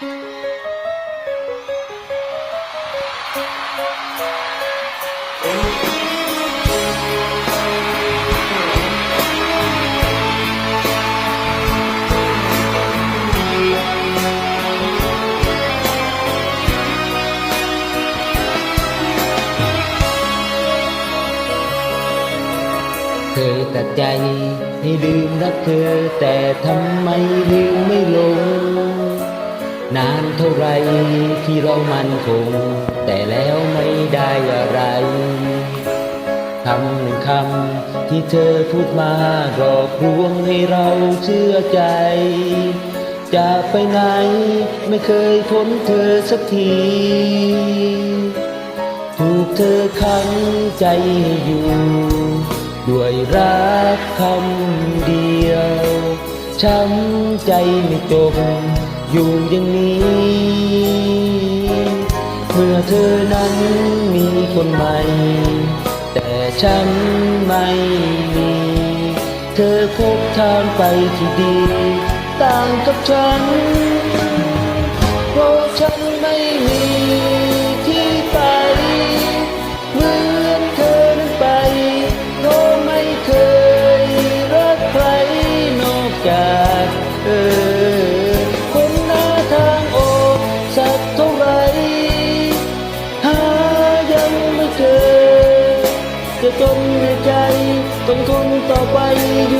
เคยตัดใจให้ลืมรักเธอ แต่ทำไมลืมไม่ลง นานเท่าไรที่เรามันคง แต่แล้วไม่ได้อะไรคำหนึ่งคำที่เธอพูดมาหลอกลวงให้เราเชื่อใจ จะไปไหนไม่เคยพ้นเธอสักที ถูกเธอขังใจอยู่ ด้วยรักคำเดียว ช้ำใจไม่จบ อยู่อย่างนี้ เมื่อเธอนั้นมีคนใหม่ แต่ฉันไม่มี เธอพบทางไปที่ดี ต่างกับฉัน จนในใจต้องทนต่อไปอยู่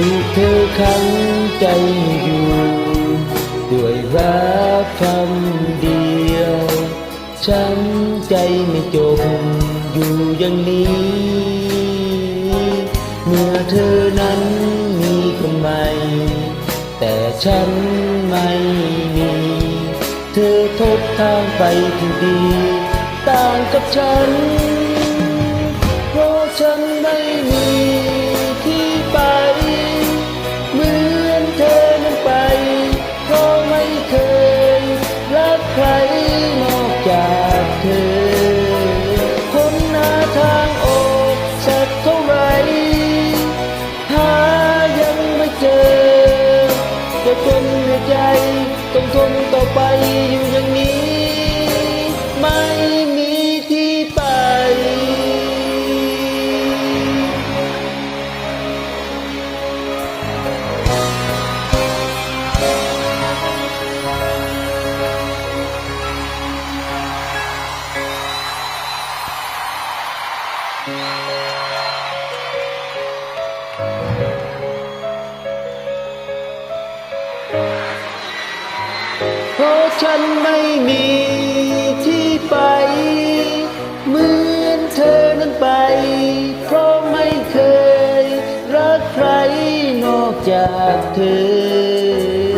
ถูกเธอขังใจอยู่ ด้วยรักคำเดียว ช้ำใจไม่จบอยู่อย่างนี้ เมื่อเธอนั้นมีคนใหม่ แต่ฉันไม่มี เธอทบทางไปที่ดี ต่างกับฉัน เพราะฉันไม่มีที่ไป เหมือนเธอนั้นไป เพราะไม่เคย รักใครนอกจากเธอ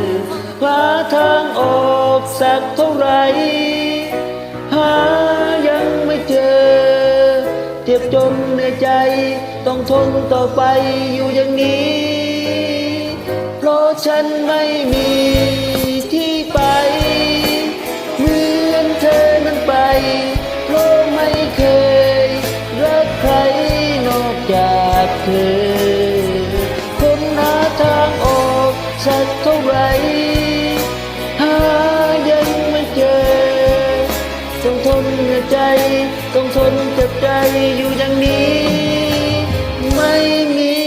หาทางออกสักเท่าไรหา เจ็บจนในใจ ต้องทนต่อไปอยู่อย่างนี้ เพราะฉันไม่มีที่ไป นเหนื่อยใจ ต้องทนเจ็บใจอยู่อย่างนี้ ไม่มี